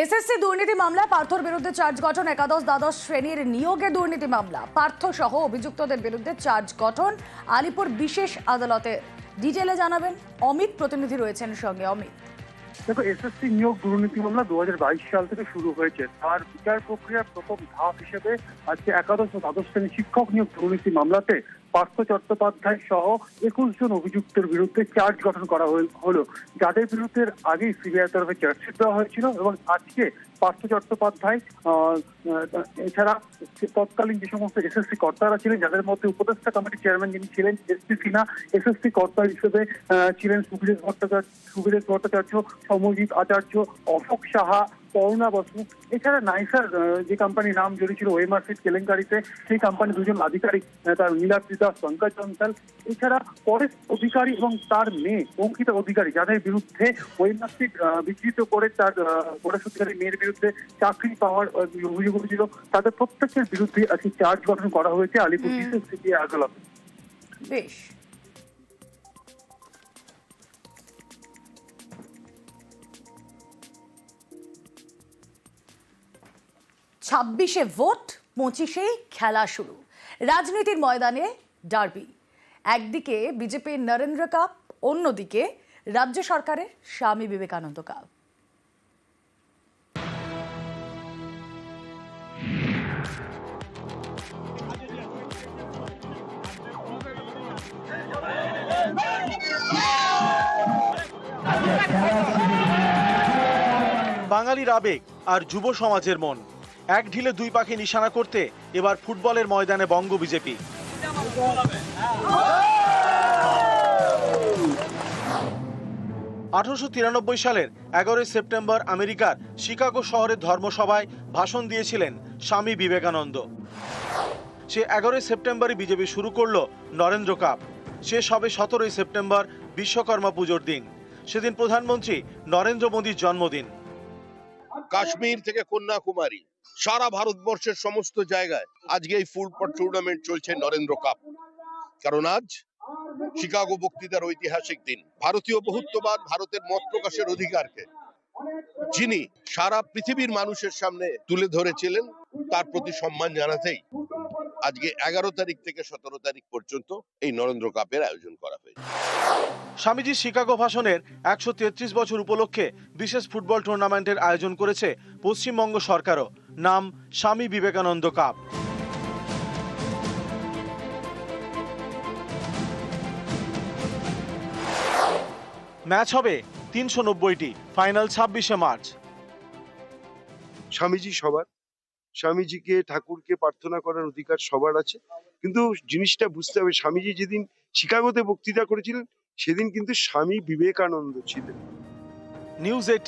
SSC দুর্নীতি মামলা পার্থর বিরুদ্ধে চার্জ গঠন, একাদশ দ্বাদশ শ্রেণির নিয়োগে দুর্নীতি মামলা। পার্থ সহ অভিযুক্তদের বিরুদ্ধে চার্জ গঠন, আলিপুর বিশেষ আদালতে। ডিটেলে জানাবেন অমিত, প্রতিনিধি রয়েছেন সঙ্গে অমিত। দেখো এসএসসি নিয়োগ দুর্নীতি মামলা দু হাজার বাইশ সাল থেকে শুরু হয়েছে। তার বিচার প্রক্রিয়ার প্রথম ধাপ হিসেবে আজকে একাদশ ও দ্বাদশ শ্রেণির শিক্ষক নিয়োগ দুর্নীতি মামলাতে পার্থ চট্টোপাধ্যায় সহ একুশ জন অভিযুক্তের বিরুদ্ধে চার্জ গঠন করা হল- যাদের বিরুদ্ধে আগেই সিবিআই তরফে চার্জশিট দেওয়া হয়েছিল এবং আজকে পার্থ চট্টোপাধ্যায় এছাড়া তৎকালীন যে সমস্ত এসএসসি কর্তারা ছিলেন, যাদের মধ্যে উপদেষ্টা কমিটির চেয়ারম্যান যিনি ছিলেন এসপি সিনহা এসএসসি কর্তা হিসেবে ছিলেন সুবিরেশ ভট্টাচার্য সুবিরেশ ভট্টাচার্য সমজিৎ আচার্য অশোক সাহা করুণা বসু এছাড়া নাইসার যে কোম্পানির নাম জড়িয়েছিল ওয়েমার্সিট কেলেঙ্কারিতে সেই কোম্পানির দুজন আধিকারিক তার নীলাদ্রিতা পঙ্কজ জনসাল এছাড়া পরেশ অধিকারী এবং তার মেয়ে অঙ্কিতা অধিকারী যাদের বিরুদ্ধে ওয়েমার্সিট বিকৃত করে তার পরেশ অধিকারী মেয়ের বিরুদ্ধে চাকরি পাওয়ার অভিযোগ উঠেছিল তাদের প্রত্যেকের বিরুদ্ধে আজকে চার্জ গঠন করা হয়েছে আলিপুর। বিশেষ সিবিআই আদালতে বেশ ছাব্বিশে ভোট পঁচিশে খেলা শুরু। রাজনীতির ময়দানে ডার্বি। একদিকে বিজেপির নরেন্দ্র কাপ, অন্যদিকে রাজ্য সরকারের স্বামী বিবেকানন্দ কাপ। বাঙালির আবেগ আর যুব সমাজের মন। এক ঢিলে দুই পাখি নিশানা করতে এবার ফুটবলের ময়দানে বঙ্গ বিজেপি। আঠারোশো তিরানব্বই সালের এগারোই সেপ্টেম্বর আমেরিকার শিকাগো শহরের ধর্মসভায় ভাষণ দিয়েছিলেন স্বামী বিবেকানন্দ। সে এগারোই সেপ্টেম্বরই বিজেপি শুরু করল নরেন্দ্র কাপ। শেষ হবে সতেরোই সেপ্টেম্বর বিশ্বকর্মা পুজোর দিন। সেদিন প্রধানমন্ত্রী নরেন্দ্র মোদীর জন্মদিন। কাশ্মীর থেকে কন্যাকুমারী। সারা ভারতবর্ষের সমস্ত জায়গায় আজকে এই ফুটবল টুর্নামেন্ট চলছে নরেন্দ্র কাপ কারণ আজ শিকাগো বক্তৃতার ঐতিহাসিক দিন। ভারতীয় বহুত্ববাদ ভারতের মত প্রকাশের অধিকারকে যিনি সারা পৃথিবীর মানুষের সামনে তুলে ধরেছিলেন, তার প্রতি সম্মান জানাতেই আজকে এগারো তারিখ থেকে সতেরো তারিখ পর্যন্ত এই নরেন্দ্র কাপের আয়োজন করা হয়েছে। স্বামীজির শিকাগো ভাষণের একশো তেত্রিশ বছর উপলক্ষে বিশেষ ফুটবল টুর্নামেন্টের আয়োজন করেছে পশ্চিমবঙ্গ সরকারও। নাম স্বামী বিবেকানন্দ কাপ। ম্যাচ হবে তিনশো নব্বইটি ফাইনাল ছাব্বিশে মার্চ। স্বামীজি সবার। স্বামীজিকে ঠাকুরকে প্রার্থনা করার অধিকার সবার আছে। কিন্তু জিনিসটা বুঝতে হবে স্বামীজি যেদিন শিকাগোতে বক্তৃতা করেছিলেন সেদিন কিন্তু স্বামী বিবেকানন্দ ছিলেন। News eighteen